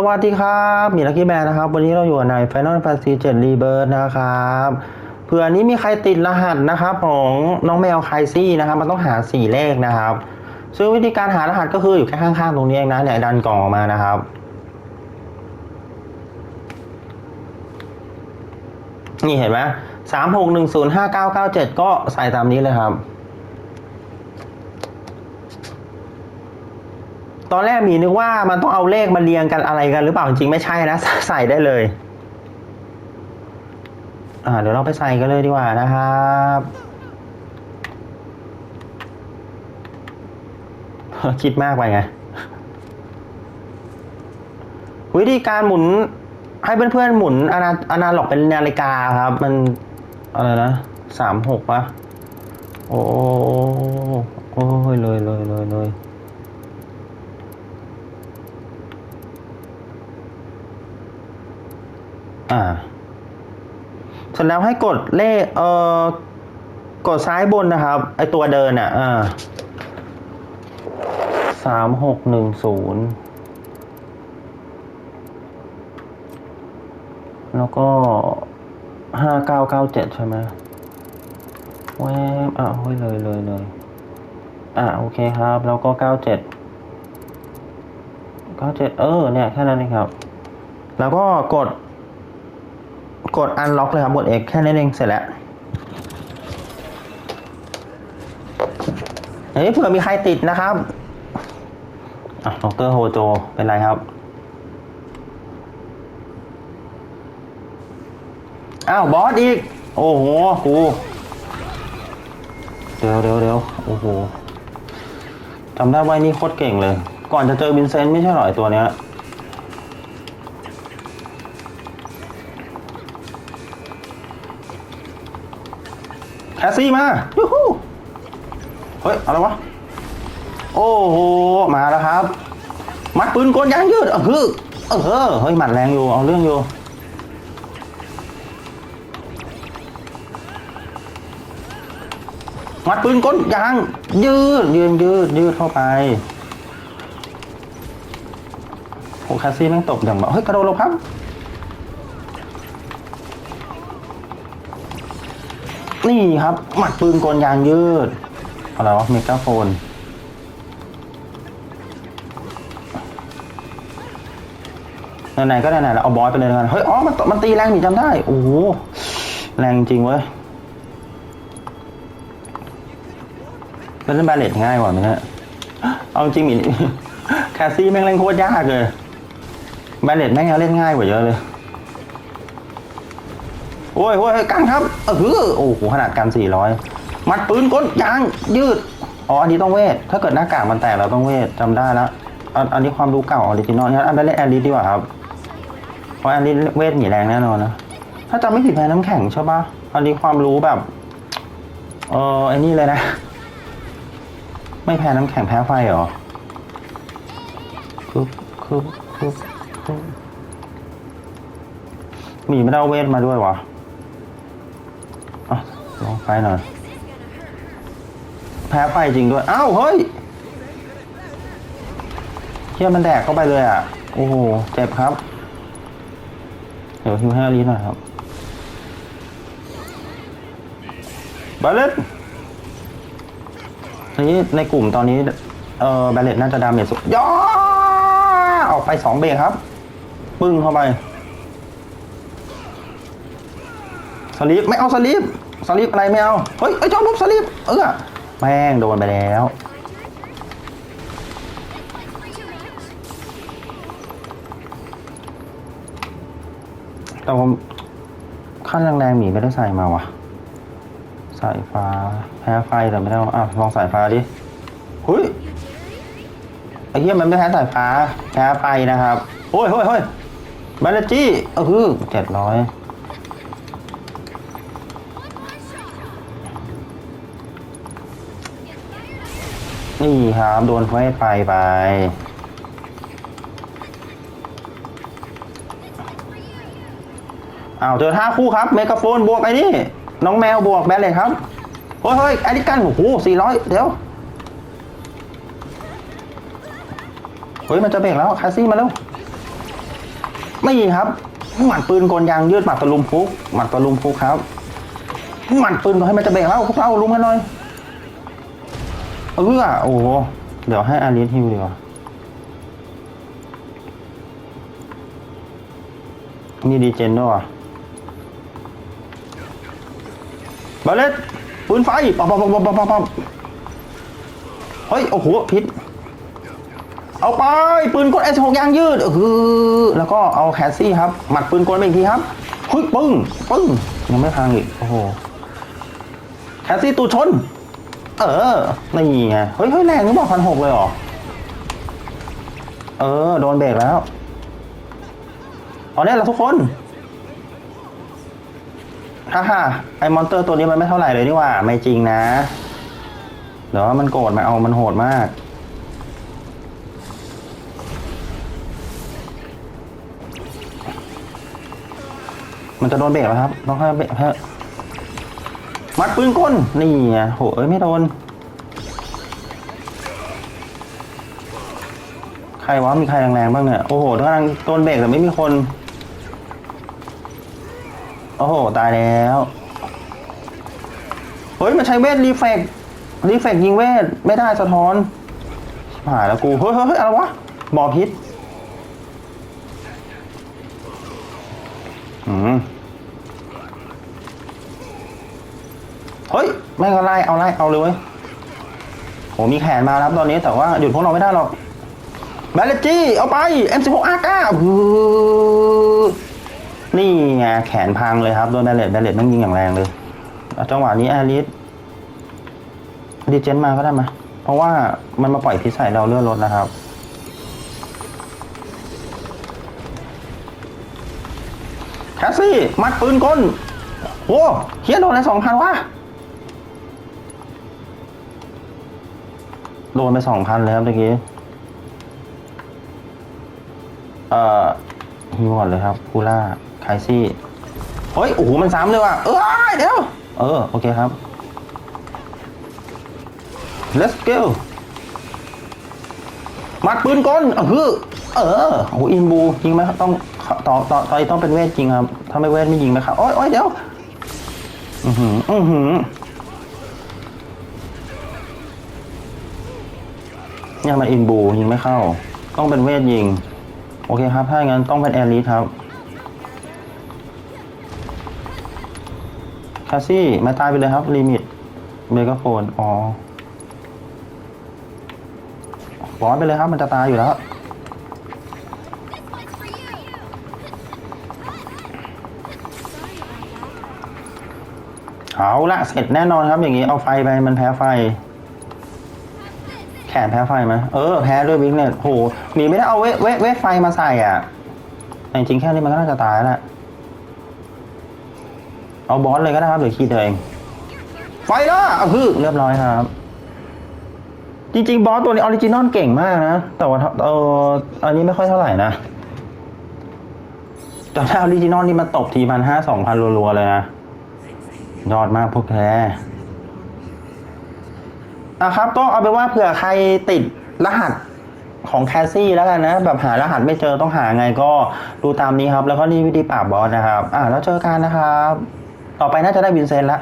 สวัสดีครับมีลักกี้แมนนะครับ วันนี้เราอยู่ใน Final Fantasy 7 Rebirth นะครับเผื่อนี้มีใครติดรหัสนะครับของน้องแมวไคซี่นะครับ มันต้องหา 4 เลขนะครับ ซึ่งวิธีการหารหัสก็คืออยู่แค่ข้างๆตรงนี้เองนะเนี่ยดันกล่องออกมานะครับ นี่เห็นไหมสามหกหนึ่งศูนย์ห้าเก้าเก้าเจ็ดก็ใส่ตามนี้เลยครับ ตอนแรกมีนึกว่ามันต้องเอาเลขมาเรียงกันอะไรกันหรือเปล่าจริงไม่ใช่นะ ใส่ได้เลย อ่า เดี๋ยวเราไปใส่กันเลยดีกว่านะครับคิดมากไปไง วิธีการหมุน ให้เพื่อนๆหมุนอนาอนาล็อกเป็นนาฬิกาครับ มันอะไรนะสามหกปะโอ้โอ้ยเลยเลยเลยเลย อ่า เสร็จแล้วให้กดเลขเอ่อกดซ้ายบนนะครับ ไอตัวเดินอะอ่าสามหกหนึ่งศูนย์แล้วก็ห้าเก้าเก้าเจ็ดใช่ไหมแวบอะเฮ้ยเลยเลยเลยอะโอเคครับ แล้วก็เก้าเจ็ดเก้าเจ็ดเออเนี่ยแค่นั้นเองครับ แล้วก็กด กด unlock เลยครับกด X แค่นั้นเองเสร็จแล้วเฮ้ยเผื่อมีใครติดนะครับอะดรโฮโจเป็นไรครับอ้าวบอสอีก โอ้โหกูเดี๋ยวเดี๋ยวเดี๋ยวโอ้โหจำได้ว่านี่โคตรเก่งเลย ก่อนจะเจอวินเซนต์ไม่ใช่หรอไอตัวเนี้ย สซี่มายูฮูเฮ้ยอะไรวะ โอ้โห มาแล้วครับ มัดปืนกลยางยืดเออคือเออเฮ้ยหมัดแรงอยู่ เอาเรื่องอยู่มัดปืนกลยาง ยืดยืดยืดยืดเข้าไปโอ้แคสซี่แม่งตบอย่างแบบเฮ้ยกระโดดลงครับ นี่ครับ หมัดปืนกลยางยืดอะไรวะเมกาโฟนไหนๆก็ไหนๆแล้วเอาบอสไปเลยแล้วกันเฮ้ยอ๋อมันมันตีแรงหนี่จำได้โอ้โหแรงจริงเว้ยเล่นบาเลตง่ายกว่าไหมฮะเอาจริงมีแคสซี่แม่งเล่นโคตรยากเลยบาเลตแม่งเล่นง่ายกว่าเยอะเลย โอ้ยโอ้ยกันครับเออโอ้โหขนาดกัน400มัดปืนก้นยางยืดอ๋ออันนี้ต้องเวท ถ้าเกิดหน้ากากมันแตกเราต้องเวทจำได้แล้วอันอันนี้ความรู้เก่าออริจินอลงั้นอันไปเล่นแอลิสดีกว่าครับเพราะแอลิสเวทหนีแรงแน่นอนนะถ้าจำไม่ผิดแพ้น้ำแข็งใช่ปะอันนี้ความรู้แบบเออไอ้นี่เลยนะ ไม่แพ้น้ำแข็งแพ้ไฟเหรอคือคือคือมีไม่ได้เวทมาด้วยวะ อะลองไฟหน่อย แพ้ไฟจริงด้วย อ้าว เฮ้ยเที่ยมันแดกเข้าไปเลยอะ โอ้โห เจ็บครับ เดี๋ยวฮิวให้อลีหน่อยครับบาเลตนี้ในกลุ่มตอนนี้ เออบาเลตน่าจะดาเมจสุดย่อออกไปสองเบรกครับ ปึ้งเข้าไปสลีปไม่เอาสลีป สลีปอะไรไม่เอา เฮ้ยไอ้ยเจ้าลูกสลีปเออแม่งโดนไปแล้ว แต่ผมขั้นแรงๆหมีไม่ได้ใส่มาวะสายฟ้าแพ้ไฟแต่ไม่ได้เอาอะลองสายฟ้าดิเฮ้ยไอ้เหี้ยมันไม่แพ้สายฟ้าแพ้ไฟนะครับโอ้ยเฮ้ยเฮ้ยบาลจี้เออเจ็ดร้อย นี่ครับโดนไฟไฟไปอ้าวเจอท่าคู่ครับ เมกาโฟนบวกไอ้นี่ น้องแมวบวกแบนเลยครับ เฮ้ยเฮ้ยไอ้นี่กันโอ้โหสี่ร้อยเดี๋ยว เฮ้ย มันจะเบรกแล้ว คาซี่มาแล้ว ไม่ครับ หมัดปืนกลยางยืดหมัดตะลุมพุก หมัดตะลุมพุกครับ หมัดปืนก็ให้มันจะเบรกแล้วพวกเราลุมกันหน่อย เออโอ้โหเดี๋ยวให้อาริสฮิวดีกว่านี่ดีเจนด้วยว่ะบาเลตปืนไฟปั๊บปั๊บปั๊บปั๊บปั๊บปั๊บเฮ้ย โอ้โห พิษ เอาไป ปืนกล S6 ยางยืดเออแล้วก็เอาแคสซี่ครับ หมัดปืนกลไปอีกทีครับเฮ้ยปึ้ง ปึ้ง ยังไม่พังอีก โอ้โห แคสซี่ตูชน เออนี่ไงเฮ้ยเฮ้ยแรงนี่บอกพันหกเลยเหรอ เออ โดนเบรกแล้วเอาเนี่ยละทุกคนฮ่าฮ่าไอมอนเตอร์ตัวนี้มันไม่เท่าไหร่เลยนี่ว่า ไม่จริงนะ เดี๋ยวมันโกรธมันเอามันโหดมากมันจะโดนเบรกแล้วครับ ต้องให้เบรกให้ มัดปืนก้น นี่ไงโหเอ้ยไม่โดน ใครวะมีใครแรงๆบ้างเนี่ย โอ้โหกำลังโดนเบรกแต่ไม่มีคน โอ้โห ตายแล้ว เฮ้ย มันใช้เวทรีเฟกรีเฟกยิงเวท ไม่ได้สะท้อนหายแล้วกู เฮ้ยเฮ้ยเฮ้ยอะไรวะ บอพิษอืม เฮ้ยไม่ก็ไล่เอาไล่เอาเลยเว้ยโหมีแขนมาครับตอนนี้แต่ว่าหยุดพวกเราไม่ได้หรอกแบลเลจี้เอาไป M16 A9 ฮือนี่ไงแขนพังเลยครับโดนแบลเลตแบลเลตต้องยิงอย่างแรงเลยจังหวะนี้แอริสดีเจนมาก็ได้มาเพราะว่ามันมาปล่อยพิษใส่เราเลื่อนรถนะครับแคสซี่ มัดปืนก้นโอ้เฮียโดนอะไรสองพันวะ โดนไปสองพันเลยครับเมื่อกี้ เอ่อฮิวก่อนเลยครับคูล่าไคซี่เฮ้ย โอ้โห มันซ้ำเลยว่ะ เออเดี๋ยว เออ โอเคครับ let's go มัดปืนก้นเออเออโอ้อินบูยิงไหมต้องต่อต่อต่อต้องเป็นเวทจริงครับ ถ้าไม่เวทไม่ยิงนะครับ โอ้ยโอ้ยเดี๋ยว อือหือ อือหือ เนี่ยมันอินบูยิงไม่เข้า ต้องเป็นเวทยิง โอเคครับ ถ้าอย่างนั้นต้องเป็นแอรีครับ คาซี่มาตายไปเลยครับ ลิมิตเมกาโฟน อ๋อบอสไปเลยครับ มันจะตายอยู่แล้วเอาละเสร็จแน่นอนครับอย่างนี้เอาไฟไปมันแพ้ไฟ แขนแพ้ไฟไหมเออแพ้ด้วยวิกเนี่ยโหหนีไม่ได้เอาเวทเวทเวทไฟมาใส่อะแต่จริงแค่นี้มันก็น่าจะตายแล้วแหละเอาบอสเลยก็ได้ครับเดี๋ยวคีย์ตัวเอง ไฟละอะคือเรียบร้อยครับ จริง ๆ บอสตัวนี้ออริจินอลเก่งมากนะ แต่ว่าเอออันนี้ไม่ค่อยเท่าไหร่นะแต่ถ้าออริจินอลนี่มันตบทีพันห้าสองพันรัวๆเลยนะ ยอดมากพวกแท้ อะครับ ก็เอาไปว่าเผื่อใครติดรหัสของแคสซี่แล้วกันนะ แบบหารหัสไม่เจอต้องหาไงก็ดูตามนี้ครับ แล้วก็นี่วิธีปราบบอสนะครับ อ่าแล้วเจอกันนะครับ ต่อไปน่าจะได้วินเซนต์ละ